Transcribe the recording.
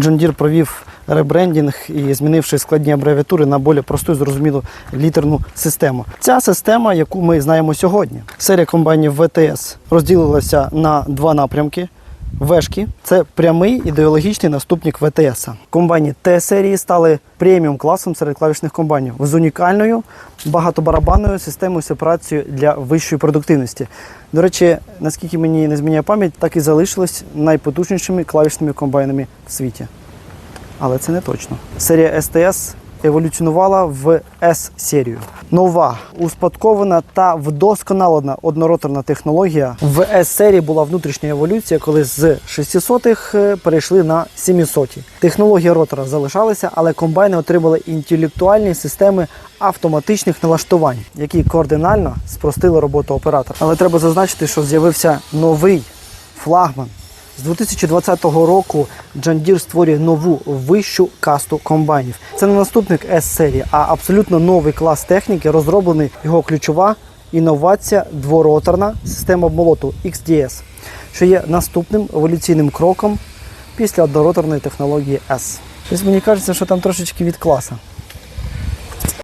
Deere провів ребрендінг і змінивши складні абревіатури на більш просту і зрозумілу літерну систему. Ця система, яку ми знаємо сьогодні. Серія комбайнів ВТС розділилася на два напрямки. Вешки це прямий ідеологічний наступник ВТС. Комбайні Т-серії стали преміум класом серед клавішних комбайнів з унікальною багатобарабанною системою сепарації для вищої продуктивності. До речі, наскільки мені не зміняє пам'ять, так і залишились найпотужнішими клавішними комбайнами в світі. Але це не точно. Серія СТС еволюціонувала в С-серію. Нова, успадкована та вдосконалена однороторна технологія. В С-серії була внутрішня еволюція, коли з 600-х е, перейшли на 700-ті. Технологія ротора залишалася, але комбайни отримали інтелектуальні системи автоматичних налаштувань, які кардинально спростили роботу оператора. Але треба зазначити, що з'явився новий флагман. З 2020 року John Deere створює нову вищу касту комбайнів. Це не наступник S-серії, а абсолютно новий клас техніки, розроблений його ключова інновація двороторна система обмолоту XDS, що є наступним еволюційним кроком після однороторної технології S. Тобто мені кажеться, що там трошечки від класа.